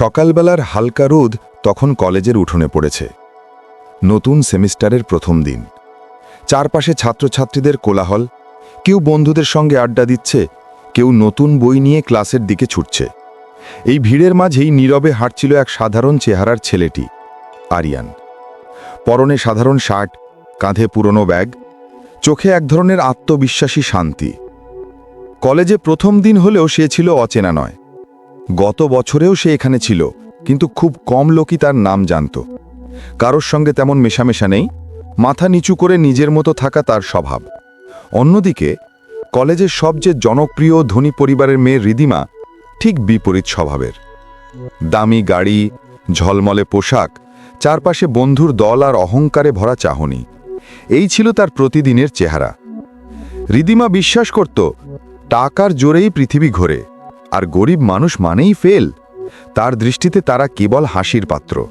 সকালবেলার হালকা রোদ তখন কলেজের উঠোনে পড়েছে। নতুন সেমিস্টারের প্রথম দিন। চারপাশে ছাত্রছাত্রীদের কোলাহল, কেউ বন্ধুদের সঙ্গে আড্ডা দিচ্ছে, কেউ নতুন বই নিয়ে ক্লাসের দিকে ছুটছে। এই ভিড়ের মাঝেই নীরবে হাঁটছিল এক সাধারণ চেহারার ছেলেটি, আরিয়ান। পরনে সাধারণ শার্ট, কাঁধে পুরনো ব্যাগ, চোখে এক ধরনের আত্মবিশ্বাসী শান্তি। কলেজে প্রথম দিন হলেও সে ছিল অচেনা নয়। গত বছরেও সে এখানে ছিল, কিন্তু খুব কম লোকই তার নাম জানত। কারোর সঙ্গে তেমন মেশামেশা নেই, মাথা নিচু করে নিজের মতো থাকা তার স্বভাব। অন্যদিকে, কলেজের সবচেয়ে জনপ্রিয় ধনী পরিবারের মেয়ে রিদিমা ঠিক বিপরীত স্বভাবের। দামি গাড়ি, ঝলমলে পোশাক, চারপাশে বন্ধুর দল আর অহংকারে ভরা চাহনি, এই ছিল তার প্রতিদিনের চেহারা। রিদিমা বিশ্বাস করত, টাকার জোরেই পৃথিবী ঘোরে আর গরিব মানুষ মানেই ফেল। তার দৃষ্টিতে তারা কেবল হাসির পাত্র।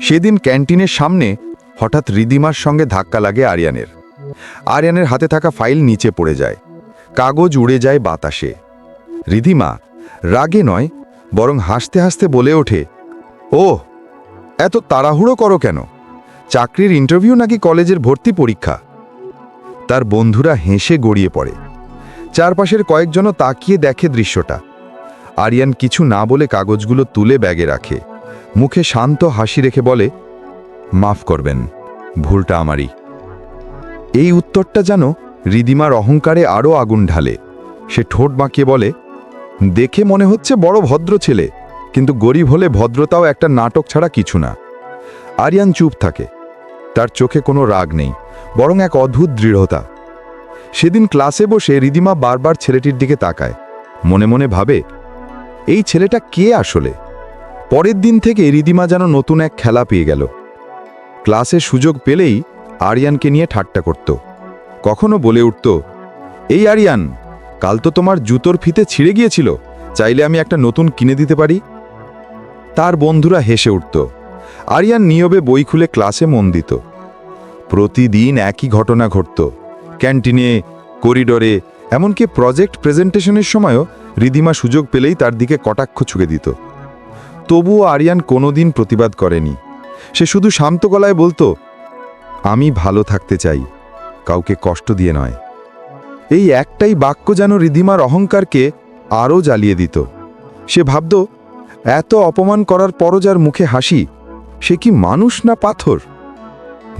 সেদিন ক্যান্টিনের সামনে হঠাৎ রিদিমার সঙ্গে ধাক্কা লাগে আরিয়ানের। আরিয়ানের হাতে থাকা ফাইল নিচে পড়ে যায়। কাগজ উড়ে যায় বাতাসে। রিধিমা রাগে নয়, বরং হাসতে হাসতে বলে ওঠে ও এত তাড়াহুড়ো করো কেন? চাকরির ইন্টারভিউ নাকি কলেজের ভর্তি পরীক্ষা? তার বন্ধুরা হেসে গড়িয়ে পড়ে। চারপাশের কয়েকজনও তাকিয়ে দেখে দৃশ্যটা। আরিয়ান কিছু না বলে কাগজগুলো তুলে ব্যাগে রাখে। মুখে শান্ত হাসি রেখে বলে, মাফ করবেন, ভুলটা আমারই। এই উত্তরটা যেন রিদিমার অহংকারে আরও আগুন ঢালে। সে ঠোঁট বাঁকিয়ে বলে, দেখে মনে হচ্ছে বড় ভদ্র ছেলে, কিন্তু গরিব হলে ভদ্রতাও একটা নাটক ছাড়া কিছু না। আরিয়ান চুপ থাকে। তার চোখে কোনো রাগ নেই, বরং এক অদ্ভুত দৃঢ়তা। সেদিন ক্লাসে বসে রিদিমা বারবার ছেলেটির দিকে তাকায়। মনে মনে ভাবে এই ছেলেটা কে আসলে? পরের দিন থেকে রিদিমা যেন নতুন এক খেলা পেয়ে গেল। ক্লাসে সুযোগ পেলেই আরিয়ানকে নিয়ে ঠাট্টা করত। কখনো বলে উঠত, এই আরিয়ান, কাল তো তোমার জুতোর ফিতে ছিঁড়ে গিয়েছিল, চাইলে আমি একটা নতুন কিনে দিতে পারি? তার বন্ধুরা হেসে উঠত। আরিয়ান নিয়বে বই খুলে ক্লাসে মন দিত। প্রতিদিন একই ঘটনা ঘটত। ক্যান্টিনে, করিডোরে, এমনকি প্রজেক্ট প্রেজেন্টেশনের সময়ও রিদিমা সুযোগ পেলেই তার দিকে কটাক্ষ ছুঁকে দিত। তবুও আরিয়ান কোনোদিন প্রতিবাদ করেনি। সে শুধু শান্ত গলায় বলতো, আমি ভালো থাকতে চাই, কাউকে কষ্ট দিয়ে নয়। এই একটাই বাক্য যেন রিধিমার অহংকারকে আরও জ্বালিয়ে দিত। সে ভাবত, এত অপমান করার পরও যার মুখে হাসি, সে কি মানুষ না পাথর?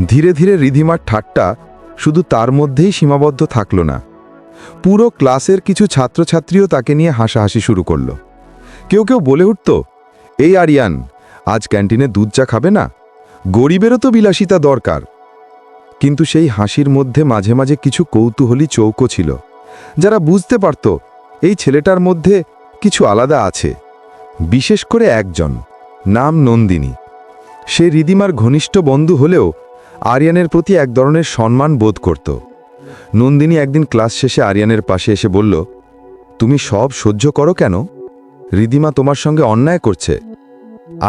ধীরে ধীরে রিধিমার ঠাট্টা শুধু তার মধ্যেই সীমাবদ্ধ থাকল না। পুরো ক্লাসের কিছু ছাত্রছাত্রীও তাকে নিয়ে হাসাহাসি শুরু করল। কেউ কেউ বলে উঠত, এই আরিয়ান, আজ ক্যান্টিনে দুধ চা খাবে না? গরিবেরও তো বিলাসিতা দরকার। কিন্তু সেই হাসির মধ্যে মাঝে মাঝে কিছু কৌতূহলী চৌকো ছিল। যারা বুঝতে পারত, এই ছেলেটার মধ্যে কিছু আলাদা আছে, বিশেষ করে একজন, নাম নন্দিনী। সে রিদিমার ঘনিষ্ঠ বন্ধু হলেও আরিয়ানের প্রতি এক ধরনের সম্মান বোধ করত। নন্দিনী একদিন ক্লাস শেষে আরিয়ানের পাশে এসে বলল, তুমি সব সহ্য করো কেন? রিদিমা তোমার সঙ্গে অন্যায় করছে।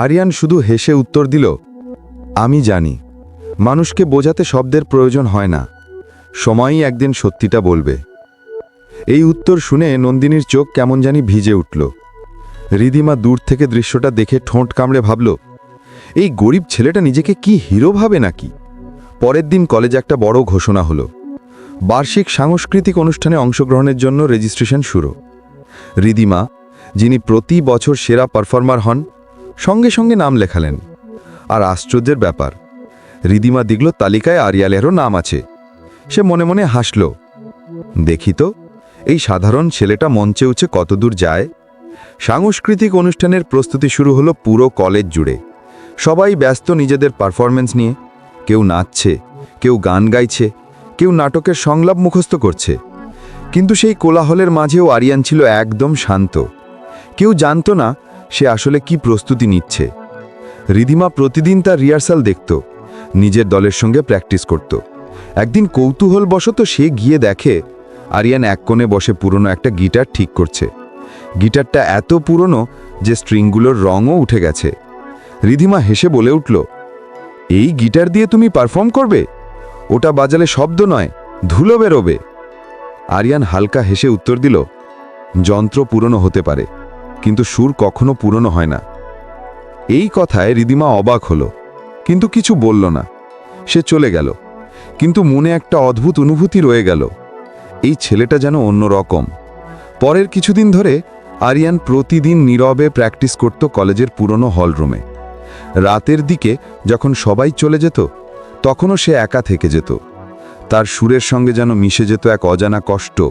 আরিয়ান শুধু হেসে উত্তর দিল, আমি জানি, মানুষকে বোঝাতে শব্দের প্রয়োজন হয় না। সময়ই একদিন সত্যিটা বলবে। এই উত্তর শুনে নন্দিনীর চোখ কেমন জানি ভিজে উঠল। রিদিমা দূর থেকে দৃশ্যটা দেখে ঠোঁট কামড়ে ভাবল, এই গরিব ছেলেটা নিজেকে কি হিরো ভাবে নাকি? পরের দিন কলেজে একটা বড় ঘোষণা হলো। বার্ষিক সাংস্কৃতিক অনুষ্ঠানে অংশগ্রহণের জন্য রেজিস্ট্রেশন শুরু। রিদিমা, যিনি প্রতি বছর সেরা পারফর্মার হন, সঙ্গে সঙ্গে নাম লেখালেন। আর আশ্চর্যের ব্যাপার, রিদিমা দিগল তালিকায় আরিয়ালেরও নাম আছে। সে মনে মনে হাসল। দেখি তো, এই সাধারণ ছেলেটা মঞ্চে উঠে কতদূর যায়? সাংস্কৃতিক অনুষ্ঠানের প্রস্তুতি শুরু হলো পুরো কলেজ জুড়ে। সবাই ব্যস্ত নিজেদের পারফরমেন্স নিয়ে। কেউ নাচছে, কেউ গান গাইছে কেউ নাটকের সংলাপ মুখস্থ করছে। কিন্তু সেই কোলাহলের মাঝেও আরিয়ান ছিল একদম শান্ত। কেউ জানত না সে আসলে কি প্রস্তুতি নিচ্ছে। রিধিমা প্রতিদিন তার রিহার্সাল দেখত, নিজের দলের সঙ্গে প্র্যাকটিস করত। একদিন কৌতূহলবশত সে গিয়ে দেখে, আরিয়ান এক কোণে বসে পুরনো একটা গিটার ঠিক করছে। গিটারটা এত পুরনো যে স্ট্রিংগুলোর রঙও উঠে গেছে। রিধিমা হেসে বলে উঠল, এই গিটার দিয়ে তুমি পারফর্ম করবে? ওটা বাজালে শব্দ নয়, ধুলো বেরোবে। আরিয়ান হালকা হেসে উত্তর দিল, যন্ত্র পুরনো হতে পারে, কিন্তু সুর কখনো পুরনো হয় না। এই কথায় রিদিমা অবাক হলো, কিন্তু কিছু বলল না। সে চলে গেল, কিন্তু মনে একটা অদ্ভুত অনুভূতি রয়ে গেল। এই ছেলেটা যেন অন্য রকম পরের কিছুদিন ধরে আরিয়ান প্রতিদিন নীরবে প্র্যাকটিস করত কলেজের পুরনো হলরুমে। রাতের দিকে যখন সবাই চলে যেত তখনও সে একা থেকে যেত। তার সুরের সঙ্গে যেন মিশে যেত এক অজানা কষ্ট,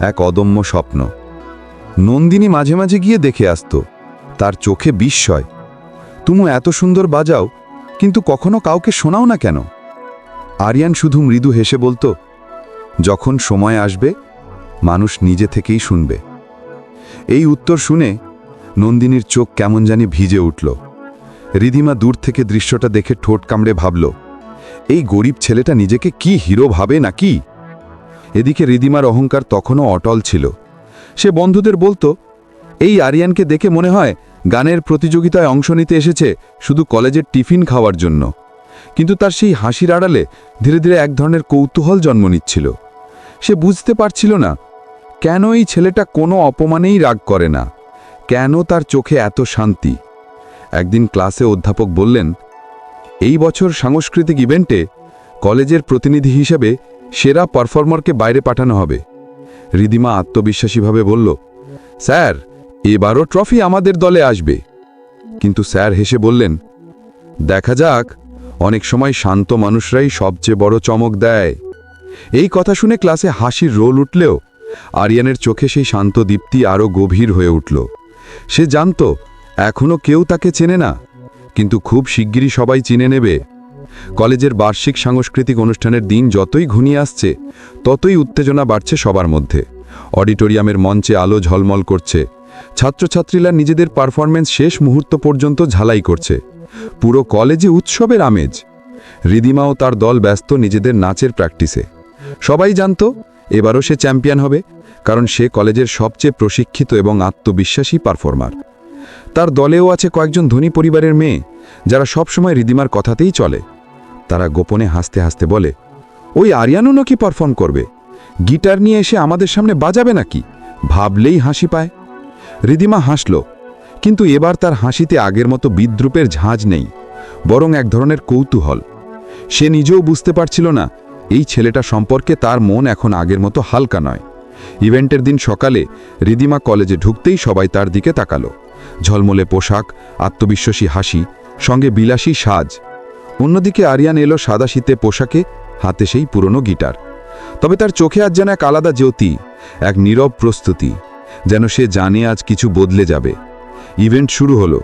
এক অদম্য স্বপ্ন। নন্দিনী মাঝে মাঝে গিয়ে দেখে আসত, তার চোখে বিস্ময়। তুমি এত সুন্দর বাজাও, কিন্তু কখনো কাউকে শোনাও না কেন? আরিয়ান শুধু মৃদু হেসে বলতো, যখন সময় আসবে, মানুষ নিজে থেকেই শুনবে। এই উত্তর শুনে নন্দিনীর চোখ কেমন জানি ভিজে উঠল। রিধিমা দূর থেকে দৃশ্যটা দেখে ঠোঁট কামড়ে ভাবল এই গরিব ছেলেটা নিজেকে কি হিরো ভাবে নাকি? এদিকে রিদিমার অহংকার তখনও অটল ছিল। সে বন্ধুদের বলতো, এই আরিয়ানকে দেখে মনে হয় গানের প্রতিযোগিতায় অংশ নিতে এসেছে শুধু কলেজের টিফিন খাওয়ার জন্য। কিন্তু তার সেই হাসির আড়ালে ধীরে ধীরে এক ধরনের কৌতূহল জন্ম নিচ্ছিল। সে বুঝতে পারছিল না, কেন এই ছেলেটা কোনো অপমানেই রাগ করে না? কেন তার চোখে এত শান্তি? একদিন ক্লাসে অধ্যাপক বললেন এই বছর সাংস্কৃতিক ইভেন্টে কলেজের প্রতিনিধি হিসেবে সেরা পারফর্মারকে বাইরে পাঠানো হবে। রিদিমা আত্মবিশ্বাসীভাবে বলল, স্যার, এবারও ট্রফি আমাদের দলে আসবে। কিন্তু স্যার হেসে বললেন, দেখা যাক, অনেক সময় শান্ত মানুষরাই সবচেয়ে বড় চমক দেয়। এই কথা শুনে ক্লাসে হাসির রোল উঠলেও আরিয়ানের চোখে সেই শান্ত দীপ্তি আরও গভীর হয়ে উঠল। সে জানত এখনও কেউ তাকে চেনে না। কিন্তু খুব শিগগিরই সবাই চিনে নেবে। কলেজের বার্ষিক সাংস্কৃতিক অনুষ্ঠানের দিন যতই ঘনিয়ে আসছে, ততই উত্তেজনা বাড়ছে সবার মধ্যে। অডিটোরিয়ামের মঞ্চে আলো ঝলমল করছে। ছাত্রছাত্রীরা নিজেদের পারফরমেন্স শেষ মুহূর্ত পর্যন্ত ঝালাই করছে। পুরো কলেজে উৎসবের আমেজ। রিদিমাও তার দল ব্যস্ত নিজেদের নাচের প্র্যাকটিসে। সবাই জানত, এবারও সে চ্যাম্পিয়ন হবে, কারণ সে কলেজের সবচেয়ে প্রশিক্ষিত এবং আত্মবিশ্বাসী পারফর্মার। তার দলেও আছে কয়েকজন ধনী পরিবারের মেয়ে, যারা সবসময় রিদিমার কথাতেই চলে। তারা গোপনে হাসতে হাসতে বলে, ওই আরিয়ানও নাকি পারফর্ম করবে? গিটার নিয়ে এসে আমাদের সামনে বাজাবে নাকি? ভাবলেই হাসি পায়। রিদিমা হাসল, কিন্তু এবার তার হাসিতে আগের মতো বিদ্রুপের ঝাঁজ নেই, বরং এক ধরনের কৌতূহল। সে নিজেও বুঝতে পারছিল না, এই ছেলেটা সম্পর্কে তার মন এখন আগের মতো হালকা নয়। ইভেন্টের দিন সকালে রিদিমা কলেজে ঢুকতেই সবাই তার দিকে তাকালো। ঝলমলে পোশাক, আত্মবিশ্বাসী হাসি, সঙ্গে বিলাসী সাজ। অন্যদিকে আরিয়ান এলো সাদা শীতে পোশাকে, হাতে সেই পুরনো গিটার। তবে তার চোখে আজ যেন এক আলাদা জ্যোতি, এক নীরব প্রস্তুতি, যেন সে জানে আজ কিছু বদলে যাবে। ইভেন্ট শুরু হলো।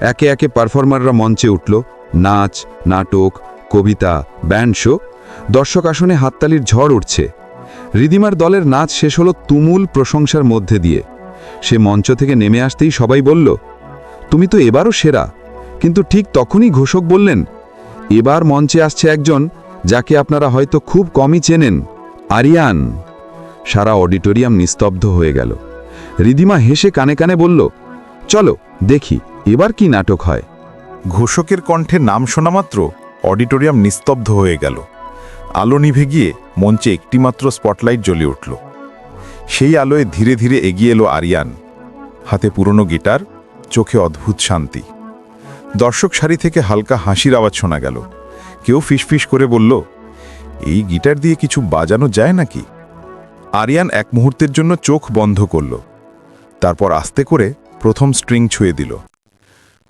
একে একে পারফর্মাররা মঞ্চে উঠল। নাচ, নাটক, কবিতা, ব্যান্ড শো, দর্শক আসনে হাততালির ঝড় উঠছে। রিদিমার দলের নাচ শেষ হলো তুমুল প্রশংসার মধ্যে দিয়ে। সে মঞ্চ থেকে নেমে আসতেই সবাই বলল, তুমি তো এবারও সেরা। কিন্তু ঠিক তখনই ঘোষক বললেন, এবার মঞ্চে আসছে একজন যাকে আপনারা হয়তো খুব কমই চেনেন, আরিয়ান। সারা অডিটোরিয়াম নিস্তব্ধ হয়ে গেল। রিদিমা হেসে কানে কানে বলল, চলো, দেখি, এবার কি নাটক হয়? ঘোষকের কণ্ঠে নাম শোনা মাত্র অডিটোরিয়াম নিস্তব্ধ হয়ে গেল। আলো নিভে গিয়ে মঞ্চে একটিমাত্র স্পটলাইট জ্বলে উঠল। সেই আলোয় ধীরে ধীরে এগিয়ে এলো আরিয়ান। হাতে পুরনো গিটার, চোখে অদ্ভুত শান্তি। দর্শক সারি থেকে হালকা হাসির আওয়াজ শোনা গেল। কেউ ফিসফিস করে বলল, এই গিটার দিয়ে কিছু বাজানো যায় নাকি? আরিয়ান এক মুহূর্তের জন্য চোখ বন্ধ করল। তারপর আস্তে করে প্রথম স্ট্রিং ছুঁয়ে দিল।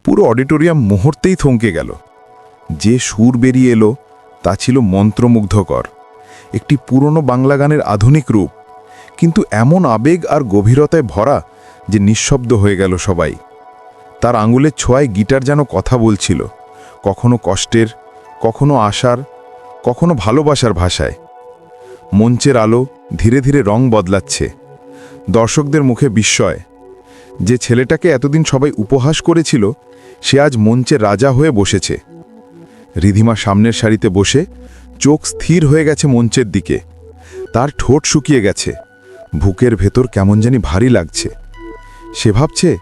পুরো অডিটোরিয়াম মুহূর্তেই থমকে গেল। যে সুর বেরিয়ে এলো, তা ছিল মন্ত্রমুগ্ধকর। একটি পুরনো বাংলা গানের আধুনিক রূপ। কিন্তু এমন আবেগ আর গভীরতায় ভরা যে নিঃশব্দ হয়ে গেল সবাই। তার আঙুলের ছোঁয়ায় গিটার যেন কথা বলছিল, কখনো কষ্টের, কখনো আশার, কখনো ভালোবাসার ভাষায়। মঞ্চের আলো ধীরে ধীরে রং বদলাচ্ছে। দর্শকদের মুখে বিস্ময়। যে ছেলেটাকে এতদিন সবাই উপহাস করেছিল, সে আজ মঞ্চে রাজা হয়ে বসেছে। রিধিমা সামনের সারিতে বসে চোখ স্থির হয়ে গেছে মঞ্চের দিকে। তার ঠোঁট শুকিয়ে গেছে। বুকের ভেতর কেমন জানি ভারী লাগছে। সে ভাবছে,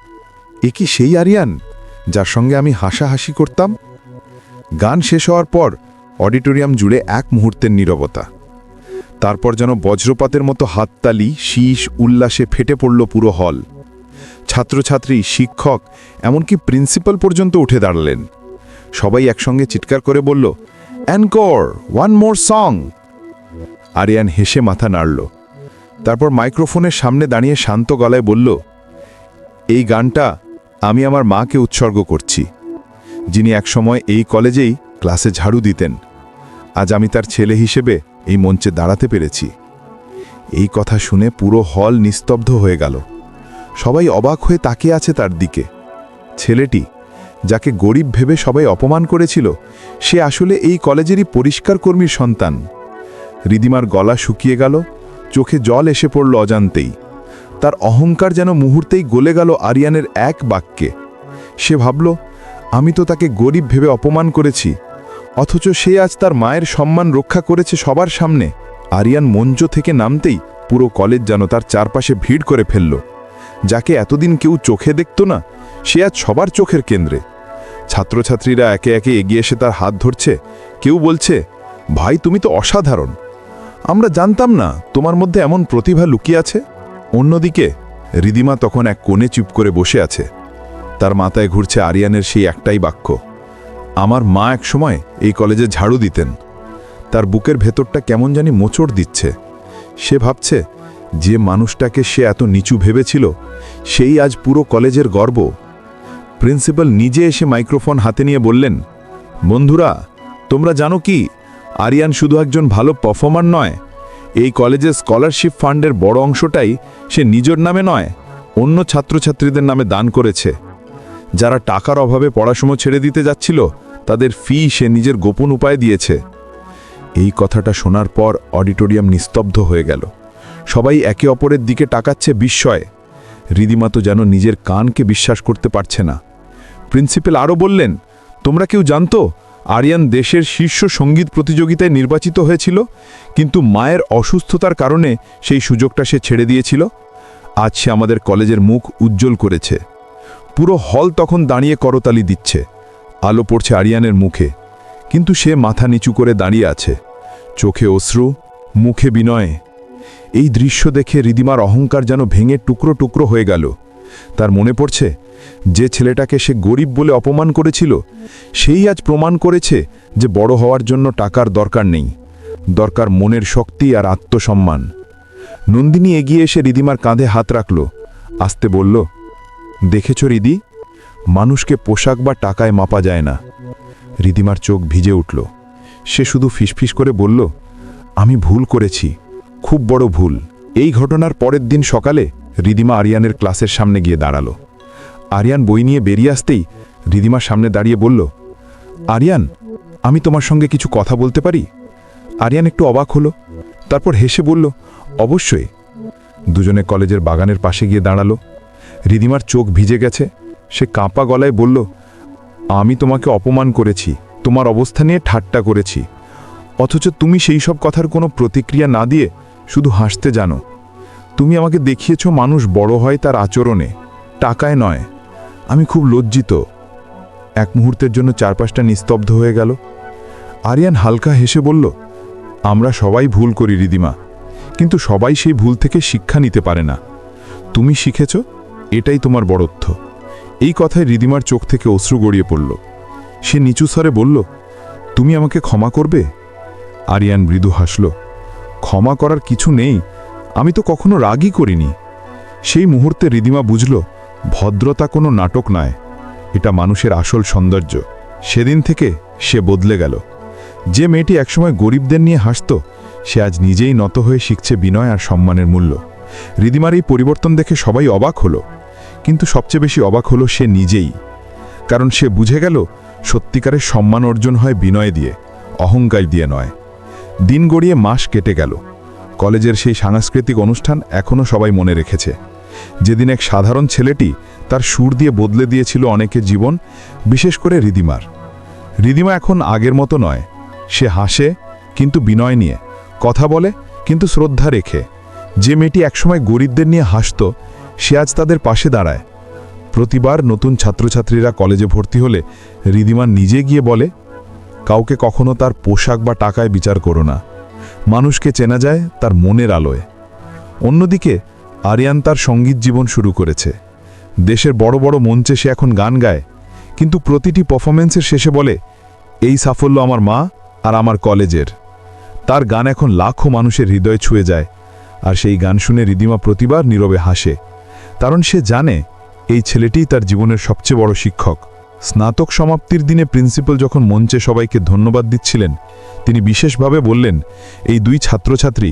এ কি সেই আরিয়ান, যার সঙ্গে আমি হাসাহাসি করতাম? গান শেষ হওয়ার পর অডিটোরিয়াম জুড়ে এক মুহূর্তের নীরবতা। তারপর যেন বজ্রপাতের মতো হাততালি, শীষ, উল্লাসে ফেটে পড়ল পুরো হল। ছাত্রছাত্রী, শিক্ষক, এমনকি প্রিন্সিপাল পর্যন্ত উঠে দাঁড়ালেন। সবাই একসঙ্গে চিৎকার করে বলল, encore, one more song! Aryan হেসে মাথা নাড়ল। তারপর মাইক্রোফোনের সামনে দাঁড়িয়ে শান্ত গলায় বলল, এই গানটা আমি আমার মাকে উৎসর্গ করছি। যিনি একসময় এই কলেজেই ক্লাসে ঝাড়ু দিতেন। আজ আমি তার ছেলে হিসেবে এই মঞ্চে দাঁড়াতে পেরেছি। এই কথা শুনে পুরো হল নিস্তব্ধ হয়ে গেল। সবাই অবাক হয়ে তাকিয়ে আছে তার দিকে। ছেলেটি, যাকে গরিব ভেবে সবাই অপমান করেছিল, সে আসলে এই কলেজেরই পরিষ্কার কর্মীর সন্তান। রিদিমার গলা শুকিয়ে গেল চোখে জল এসে পড়ল অজান্তেই। তার অহংকার যেন মুহূর্তেই গলে গেল আরিয়ানের এক বাক্যে। সে ভাবল, আমি তো তাকে গরিব ভেবে অপমান করেছি, অথচ সে আজ তার মায়ের সম্মান রক্ষা করেছে সবার সামনে। আরিয়ান মঞ্চ থেকে নামতেই পুরো কলেজ যেন তার চারপাশে ভিড় করে ফেলল। যাকে এতদিন কেউ চোখে দেখত না, সে আজ সবার চোখের কেন্দ্রে। ছাত্রছাত্রীরা একে একে এগিয়ে এসে তার হাত ধরছে। কেউ বলছে, ভাই, তুমি তো অসাধারণ। আমরা জানতাম না তোমার মধ্যে এমন প্রতিভা লুকিয়ে আছে। অন্যদিকে, রিদিমা তখন এক কোণে চুপ করে বসে আছে। তার মাথায় ঘুরছে আরিয়ানের সেই একটাই বাক্য, আমার মা এক সময় এই কলেজে ঝাড়ু দিতেন। তার বুকের ভেতরটা কেমন জানি মোচড় দিচ্ছে। সে ভাবছে, যে মানুষটাকে সে এত নিচু ভেবেছিল, সেই আজ পুরো কলেজের গর্ব। প্রিন্সিপাল নিজে এসে মাইক্রোফোন হাতে নিয়ে বললেন, বন্ধুরা, তোমরা জানো কি আরিয়ান শুধু একজন ভালো পারফর্মার নয়, এই কলেজের স্কলারশিপ ফান্ডের বড় অংশটাই সে নিজের নামে নয়, অন্য ছাত্রছাত্রীদের নামে দান করেছে। যারা টাকার অভাবে পড়াশুনো ছেড়ে দিতে যাচ্ছিল, তাদের ফি সে নিজের গোপন উপায় দিয়েছে। এই কথাটা শোনার পর অডিটোরিয়াম নিস্তব্ধ হয়ে গেল। সবাই একে অপরের দিকে টাকাচ্ছে বিস্ময়ে। রিদিমা তো যেন নিজের কানকে বিশ্বাস করতে পারছে না। প্রিন্সিপাল আরও বললেন, তোমরা কেউ জানতো আরিয়ান দেশের শীর্ষ সংগীত প্রতিযোগিতায় নির্বাচিত হয়েছিল, কিন্তু মায়ের অসুস্থতার কারণে সেই সুযোগটা সে ছেড়ে দিয়েছিল। আজ সে আমাদের কলেজের মুখ উজ্জ্বল করেছে। পুরো হল তখন দাঁড়িয়ে করতালি দিচ্ছে। আলো পড়ছে আরিয়ানের মুখে। কিন্তু সে মাথা নিচু করে দাঁড়িয়ে আছে। চোখে অশ্রু, মুখে বিনয়ে। এই দৃশ্য দেখে রিদিমার অহংকার যেন ভেঙে টুকরো টুকরো হয়ে গেল। তার মনে পড়ছে যে ছেলেটাকে সে গরিব বলে অপমান করেছিল, সেই আজ প্রমাণ করেছে যে বড় হওয়ার জন্য টাকার দরকার নেই। দরকার মনের শক্তি আর আত্মসম্মান। নন্দিনী এগিয়ে এসে রিদিমার কাঁধে হাত রাখল, আসতে বলল, দেখেছ রিদি, মানুষকে পোশাক বা টাকায় মাপা যায় না। রিদিমার চোখ ভিজে উঠল। সে শুধু ফিসফিস করে বলল, আমি ভুল করেছি, খুব বড় ভুল। এই ঘটনার পরের দিন সকালে রিদিমা আরিয়ানের ক্লাসের সামনে গিয়ে দাঁড়াল। আরিয়ান বই নিয়ে বেরিয়ে আসতেই রিদিমার সামনে দাঁড়িয়ে বলল, আরিয়ান, আমি তোমার সঙ্গে কিছু কথা বলতে পারি? আরিয়ান একটু অবাক হলো, তারপর হেসে বলল, অবশ্যই। দুজনে কলেজের বাগানের পাশে গিয়ে দাঁড়াল। রিদিমার চোখ ভিজে গেছে। সে কাঁপা গলায় বলল, আমি তোমাকে অপমান করেছি, তোমার অবস্থা নিয়ে ঠাট্টা করেছি। অথচ তুমি সেই সব কথার কোনো প্রতিক্রিয়া না দিয়ে শুধু হাসতে জানো। তুমি আমাকে দেখিয়েছ মানুষ বড় হয় তার আচরণে, টাকায় নয়। আমি খুব লজ্জিত। এক মুহূর্তের জন্য চারপাশটা নিস্তব্ধ হয়ে গেল। আরিয়ান হালকা হেসে বলল, আমরা সবাই ভুল করি, রিদিমা। কিন্তু সবাই সেই ভুল থেকে শিক্ষা নিতে পারে না। তুমি শিখেছ, এটাই তোমার বড়ত্ব। এই কথায় রিদিমার চোখ থেকে অশ্রু গড়িয়ে পড়ল। সে নিচু স্বরে বলল, তুমি আমাকে ক্ষমা করবে? আরিয়ান মৃদু হাসল, ক্ষমা করার কিছু নেই, আমি তো কখনো রাগই করিনি। সেই মুহূর্তে রিদিমা বুঝল ভদ্রতা কোনো নাটক নয়, এটা মানুষের আসল সৌন্দর্য। সেদিন থেকে সে বদলে গেল। যে মেয়েটি একসময় গরিবদের নিয়ে হাসত, সে আজ নিজেই নত হয়ে শিখছে বিনয় আর সম্মানের মূল্য। রিদিমার এই পরিবর্তন দেখে সবাই অবাক হলো, কিন্তু সবচেয়ে বেশি অবাক হলো সে নিজেই। কারণ সে বুঝে গেল, সত্যিকারের সম্মান অর্জন হয় বিনয় দিয়ে, অহংকার দিয়ে নয়। দিন গড়িয়ে মাস কেটে গেল। কলেজের সেই সাংস্কৃতিক অনুষ্ঠান এখনও সবাই মনে রেখেছে। যেদিন এক সাধারণ ছেলেটি তার সুর দিয়ে বদলে দিয়েছিল অনেকের জীবন, বিশেষ করে রিদিমার। রিদিমা এখন আগের মতো নয়। সে হাসে, কিন্তু বিনয় নিয়ে। কথা বলে, কিন্তু শ্রদ্ধা রেখে। যে মেয়েটি একসময় গরিবদের নিয়ে হাসত, সে আজ তাদের পাশে দাঁড়ায়। প্রতিবার নতুন ছাত্রছাত্রীরা কলেজে ভর্তি হলে রিদিমা নিজে গিয়ে বলে, কাউকে কখনো তার পোশাক বা টাকায় বিচার করো না। মানুষকে চেনা যায় তার মনের আলোয়। অন্যদিকে আরিয়ান তার সংগীত জীবন শুরু করেছে। দেশের বড় বড় মঞ্চে সে এখন গান গায়, কিন্তু প্রতিটি পারফরমেন্সের শেষে বলে, এই সাফল্য আমার মা আর আমার কলেজের। তার গান এখন লাখো মানুষের হৃদয় ছুঁয়ে যায়, আর সেই গান শুনে রিদিমা প্রতিবার নীরবে হাসে। কারণ সে জানে, এই ছেলেটিই তার জীবনের সবচেয়ে বড় শিক্ষক। স্নাতক সমাপ্তির দিনে প্রিন্সিপাল যখন মঞ্চে সবাইকে ধন্যবাদ দিচ্ছিলেন, তিনি বিশেষভাবে বললেন, এই দুই ছাত্রছাত্রী,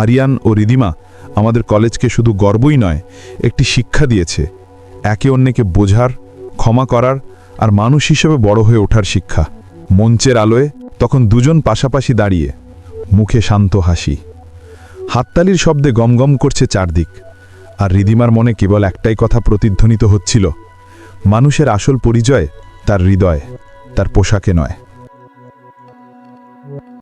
আরিয়ান ও রিদিমা আমাদের কলেজকে শুধু গর্বই নয়, একটি শিক্ষা দিয়েছে। একে অন্যকে বোঝার, ক্ষমা করার আর মানুষ হিসেবে বড় হয়ে ওঠার শিক্ষা। মঞ্চের আলোয় তখন দুজন পাশাপাশি দাঁড়িয়ে, মুখে শান্ত হাসি। হাততালির শব্দে গমগম করছে চারদিক, আর রিদিমার মনে কেবল একটাই কথা প্রতিধ্বনিত হচ্ছিল, মানুষের আসল পরিচয় তার হৃদয়, তার পোশাকে নয়।